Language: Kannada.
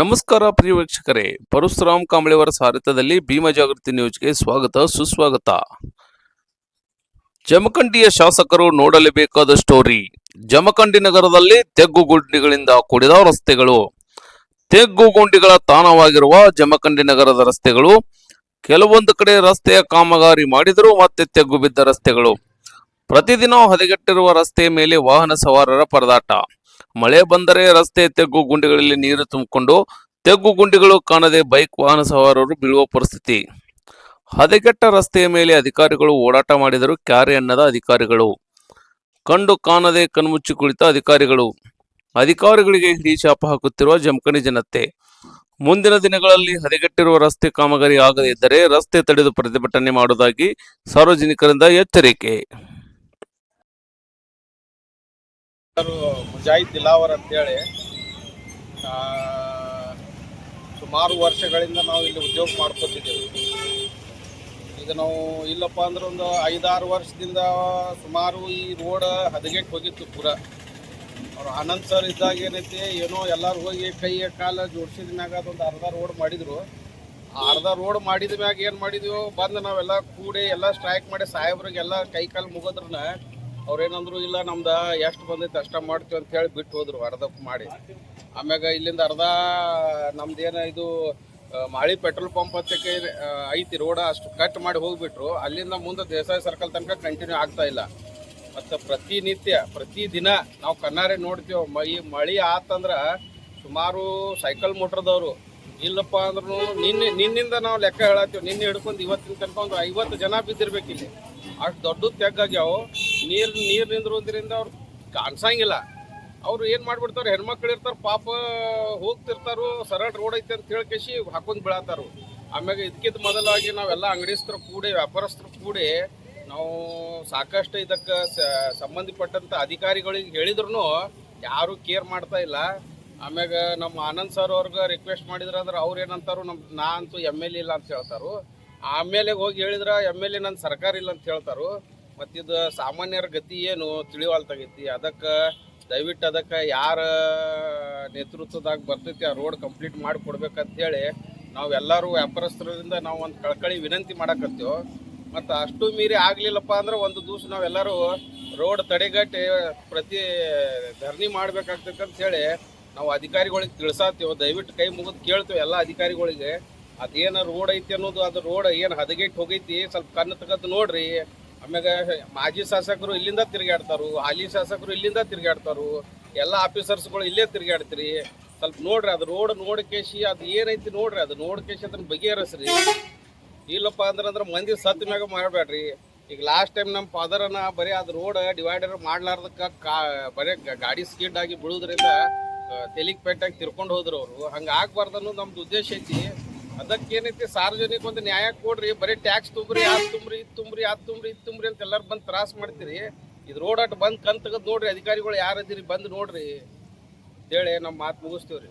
ನಮಸ್ಕಾರ ಪ್ರಿಯ ವೀಕ್ಷಕರೇ, ಪರಶುರಾಮ್ ಕಾಂಬಳೆಯವರ ಸಾರಥ್ಯದಲ್ಲಿ ಭೀಮ ಜಾಗೃತಿ ನ್ಯೂಸ್ಗೆ ಸ್ವಾಗತ, ಸುಸ್ವಾಗತ. ಜಮಖಂಡಿಯ ಶಾಸಕರು ನೋಡಲೇಬೇಕಾದ ಸ್ಟೋರಿ, ಜಮಖಂಡಿ ನಗರದಲ್ಲಿ ತೆಗ್ಗು ಗುಂಡಿಗಳಿಂದ ಕೂಡಿದ ರಸ್ತೆಗಳು. ತೆಗ್ಗು ಗುಂಡಿಗಳ ತಾಣವಾಗಿರುವ ಜಮಖಂಡಿ ನಗರದ ರಸ್ತೆಗಳು, ಕೆಲವೊಂದು ಕಡೆ ರಸ್ತೆಯ ಕಾಮಗಾರಿ ಮಾಡಿದರೂ ಮತ್ತೆ ತೆಗ್ಗು ಬಿದ್ದ ರಸ್ತೆಗಳು. ಪ್ರತಿದಿನ ಹದಗೆಟ್ಟಿರುವ ರಸ್ತೆಯ ಮೇಲೆ ವಾಹನ ಸವಾರರ ಪರದಾಟ. ಮಳೆ ಬಂದರೆ ರಸ್ತೆ ತೆಗ್ಗು ಗುಂಡಿಗಳಲ್ಲಿ ನೀರು ತುಂಬಿಕೊಂಡು ತೆಗ್ಗು ಗುಂಡಿಗಳು ಕಾಣದೆ ಬೈಕ್ ವಾಹನ ಸವಾರರು ಬೀಳುವ ಪರಿಸ್ಥಿತಿ. ಹದಗೆಟ್ಟ ರಸ್ತೆಯ ಮೇಲೆ ಅಧಿಕಾರಿಗಳು ಓಡಾಟ ಮಾಡಿದರು, ಕ್ಯಾರೆ ಅನ್ನದ ಅಧಿಕಾರಿಗಳು. ಕಂಡು ಕಾಣದೆ ಕಣ್ಮುಚ್ಚಿ ಕುಳಿತ ಅಧಿಕಾರಿಗಳು. ಅಧಿಕಾರಿಗಳಿಗೆ ಹಿಡಿ ಶಾಪ ಹಾಕುತ್ತಿರುವ ಜಮಖಂಡಿ ಜನತೆ. ಮುಂದಿನ ದಿನಗಳಲ್ಲಿ ಹದಗೆಟ್ಟಿರುವ ರಸ್ತೆ ಕಾಮಗಾರಿ ಆಗದಿದ್ದರೆ ರಸ್ತೆ ತಡೆದು ಪ್ರತಿಭಟನೆ ಮಾಡುವುದಾಗಿ ಸಾರ್ವಜನಿಕರಿಂದ ಎಚ್ಚರಿಕೆ. ಮುಜಾಹಿದ್ ದಿಲಾವರ್ ಅಂತೇಳಿ ಸುಮಾರು ವರ್ಷಗಳಿಂದ ನಾವು ಇಲ್ಲಿ ಉದ್ಯೋಗ ಮಾಡ್ಕೊತಿದ್ದೇವೆ. ಈಗ ನಾವು ಇಲ್ಲಪ್ಪ ಅಂದ್ರೆ ಒಂದು ಐದಾರು ವರ್ಷದಿಂದ ಸುಮಾರು ಈ ರೋಡ್ ಹದಗೆಟ್ ಹೋಗಿತ್ತು ಪೂರ. ಅವ್ರು ಆನಂದ್ ಸರ್ ಇದ್ದಾಗ ಏನೈತಿ, ಏನೋ ಎಲ್ಲರೂ ಹೋಗಿ ಕೈಯ ಕಾಲ ಜೋಡಿಸಿದ ಮ್ಯಾಗ ಅದೊಂದು ಅರ್ಧ ರೋಡ್ ಮಾಡಿದ್ರು. ಅರ್ಧ ರೋಡ್ ಮಾಡಿದ ಮ್ಯಾಗ ಏನು ಮಾಡಿದ್ವಿ, ಬಂದು ನಾವೆಲ್ಲ ಕೂಡಿ ಎಲ್ಲ ಸ್ಟ್ರೈಕ್ ಮಾಡಿ ಸಾಹೇಬ್ರಿಗೆಲ್ಲ ಕೈ ಕಾಲು ಮುಗಿದ್ರನ್ನ ಅವ್ರೇನಂದ್ರು, ಇಲ್ಲ, ನಮ್ದು ಎಷ್ಟು ಬಂದೈತೆ ಅಷ್ಟ ಮಾಡ್ತೀವಿ ಅಂತ ಹೇಳಿ ಬಿಟ್ಟು ಹೋದ್ರು ಅರ್ಧಕ್ಕೆ ಮಾಡಿ. ಆಮ್ಯಾಗ ಇಲ್ಲಿಂದ ಅರ್ಧ ನಮ್ದೇನ ಇದು ಮಾಳಿ ಪೆಟ್ರೋಲ್ ಪಂಪ್ ಹತ್ತಕ್ಕೆ ಐತಿ ರೋಡ, ಅಷ್ಟು ಕಟ್ ಮಾಡಿ ಹೋಗ್ಬಿಟ್ರು. ಅಲ್ಲಿಂದ ಮುಂದೆ ದೇಸಾಯಿ ಸರ್ಕಲ್ ತನಕ ಕಂಟಿನ್ಯೂ ಆಗ್ತಾ ಇಲ್ಲ. ಮತ್ತು ಪ್ರತಿನಿತ್ಯ ಪ್ರತಿ ದಿನ ನಾವು ಕಣ್ಣಾರೆ ನೋಡ್ತೀವಿ ಮಳಿ ಮಳಿ ಆತಂದ್ರೆ ಸುಮಾರು ಸೈಕಲ್ ಮೋಟ್ರದವರು. ಇಲ್ಲಪ್ಪ ಅಂದ್ರೂ ನಿನ್ನೆ, ನಿನ್ನಿಂದ ನಾವು ಲೆಕ್ಕ ಹೇಳತ್ತೀವಿ, ನಿನ್ನೆ ಹಿಡ್ಕೊಂಡು ಇವತ್ತಿನ ತನಕ ಒಂದು ಐವತ್ತು ಜನ ಬಿದ್ದಿರ್ಬೇಕು ಇಲ್ಲಿ ಅಷ್ಟು ದೊಡ್ಡ ತೆಗ್ಗಾಗ್ಯಾವ. ನೀರು ನೀರು ನಿಂದ್ರೋದ್ರಿಂದ ಅವ್ರು ಕಾಣಿಸಂಗಿಲ್ಲ. ಅವ್ರು ಏನು ಮಾಡ್ಬಿಡ್ತಾರೆ, ಹೆಣ್ಮಕ್ಳು ಇರ್ತಾರೆ, ಪಾಪ ಹೋಗ್ತಿರ್ತಾರೋ ಸರಳ ರೋಡ್ ಐತೆ ಅಂತ ಹೇಳ್ಕೇಶಿ ಹಾಕೊಂಡು ಬೀಳತ್ತಾರು ಆಮ್ಯಾಗ ಇದಕ್ಕಿಂತ ಮೊದಲಾಗಿ ನಾವೆಲ್ಲ ಅಂಗಡಿಸ್ತ್ರ ಕೂಡಿ ವ್ಯಾಪಾರಸ್ಥರು ಕೂಡಿ ನಾವು ಸಾಕಷ್ಟು ಇದಕ್ಕೆ ಸಂಬಂಧಪಟ್ಟಂತ ಅಧಿಕಾರಿಗಳಿಗೆ ಹೇಳಿದ್ರು ಯಾರು ಕೇರ್ ಮಾಡ್ತಾ ಇಲ್ಲ. ಆಮ್ಯಾಗ ನಮ್ಮ ಆನಂದ್ ಸರ್ ಅವ್ರಿಗೆ ರಿಕ್ವೆಸ್ಟ್ ಮಾಡಿದ್ರ ಅಂದ್ರೆ ಅವ್ರು ಏನಂತಾರು ನಮ್ಮ ನಾ ಅಂತೂ ಎಂ ಎಲ್ ಇಲ್ಲ ಅಂತ ಹೇಳ್ತಾರು. ಆಮೇಲೆ ಹೋಗಿ ಹೇಳಿದ್ರ ಎಂ ಎಲ್ ಎ ನನ್ನ ಸರ್ಕಾರ ಇಲ್ಲ ಅಂತ ಹೇಳ್ತಾರು. ಮತ್ತಿದು ಸಾಮಾನ್ಯರ ಗತಿ ಏನು ತಿಳಿವಾಲ್ತಾಗೈತಿ ಅದಕ್ಕೆ ದಯವಿಟ್ಟು ಅದಕ್ಕೆ ಯಾರ ನೇತೃತ್ವದಾಗ ಬರ್ತೈತಿ ಆ ರೋಡ್ ಕಂಪ್ಲೀಟ್ ಮಾಡಿ ಕೊಡ್ಬೇಕಂತ ಹೇಳಿ ನಾವೆಲ್ಲರೂ ವ್ಯಾಪಾರಸ್ಥರಿಂದ ನಾವು ಒಂದು ಕಳ್ಕಳಿ ವಿನಂತಿ ಮಾಡಕತ್ತೀವಿ. ಮತ್ತು ಅಷ್ಟು ಮೀರಿ ಆಗಲಿಲ್ಲಪ್ಪ ಅಂದ್ರೆ ಒಂದು ದಿವಸ ನಾವೆಲ್ಲರೂ ರೋಡ್ ತಡೆಗಟ್ಟಿ ಪ್ರತಿ ಧರಣಿ ಮಾಡ್ಬೇಕಾಗ್ತೈತೆ ಹೇಳಿ ನಾವು ಅಧಿಕಾರಿಗಳಿಗೆ ತಿಳ್ಸಾತೀವಿ. ದಯವಿಟ್ಟು ಕೈ ಮುಗಿದು ಕೇಳ್ತೀವಿ ಎಲ್ಲ ಅಧಿಕಾರಿಗಳಿಗೆ. ಅದೇನ ರೋಡ್ ಐತಿ ಅನ್ನೋದು, ಅದು ರೋಡ್ ಏನು ಹದಗೆಟ್ಟು ಹೋಗೈತಿ, ಸ್ವಲ್ಪ ಕಣ್ಣು ತೆಗೆದು ನೋಡ್ರಿ. ಆಮ್ಯಾಗ ಮಾಜಿ ಶಾಸಕರು ಇಲ್ಲಿಂದ ತಿರುಗಾಡ್ತಾರು ಹಾಲಿ ಶಾಸಕರು ಇಲ್ಲಿಂದ ತಿರುಗಾಡ್ತಾರು ಎಲ್ಲ ಆಫೀಸರ್ಸ್ಗಳು ಇಲ್ಲೇ ತಿರುಗಾಡ್ತೀರಿ ಸ್ವಲ್ಪ ನೋಡ್ರಿ, ಅದು ರೋಡ್ ನೋಡ್ಕೇಸಿ ಅದು ಏನೈತಿ ನೋಡ್ರಿ, ಅದು ನೋಡ್ಕೇಸಿ ಅದನ್ನ ಬಗೆಹರಿಸ್ರಿ. ಇಲ್ಲಪ್ಪ ಅಂದ್ರೆ ಅಂದ್ರೆ ಮಂದಿ ಸತ್ ಮ್ಯಾಗ ಮಾಡಬೇಡ್ರಿ ಈಗ ಲಾಸ್ಟ್ ಟೈಮ್ ನಮ್ಮ ಫಾದರನ್ನ ಬರೀ ಅದು ರೋಡ್ ಡಿವೈಡರ್ ಮಾಡ್ಲಾರ್ದಕ್ಕ ಕಾ, ಬರೀ ಗಾಡಿ ಸ್ಕಿಡ್ ಆಗಿ ಬೀಳೋದ್ರಿಂದ ತೆಲಿಗೆ ಪೆಟ್ಟಾಗಿ ತಿರ್ಕೊಂಡು ಹೋದ್ರು ಅವರು. ಹಂಗೆ ಆಗ್ಬಾರ್ದು ಅನ್ನೋದು ನಮ್ದು ಉದ್ದೇಶ ಐತಿ. ಅದಕ್ಕೇನೈತಿ ಸಾರ್ವಜನಿಕ ಒಂದು ನ್ಯಾಯ ಕೊಡ್ರಿ, ಬರೀ ಟ್ಯಾಕ್ಸ್ ತುಂಬ್ರಿ, ಅದು ತುಂಬ್ರಿ, ಇದು ತುಂಬ್ರಿ, ಅದು ತುಂಬ್ರಿ, ಇದು ತುಂಬ್ರಿ ಅಂತ ಎಲ್ಲಾರು ಬಂದು ತ್ರಾಸ ಮಾಡ್ತೀರಿ. ಇದು ರೋಡ್ ಅಟ್ ಬಂದು ತೆಗೆದು ನೋಡ್ರಿ, ಅಧಿಕಾರಿಗಳು ಯಾರದಿರಿ ಬಂದು ನೋಡ್ರಿ. ಅಂತೇಳಿ ನಮ್ಮ ಮಾತು ಮುಗಿಸ್ತೀವ್ರಿ.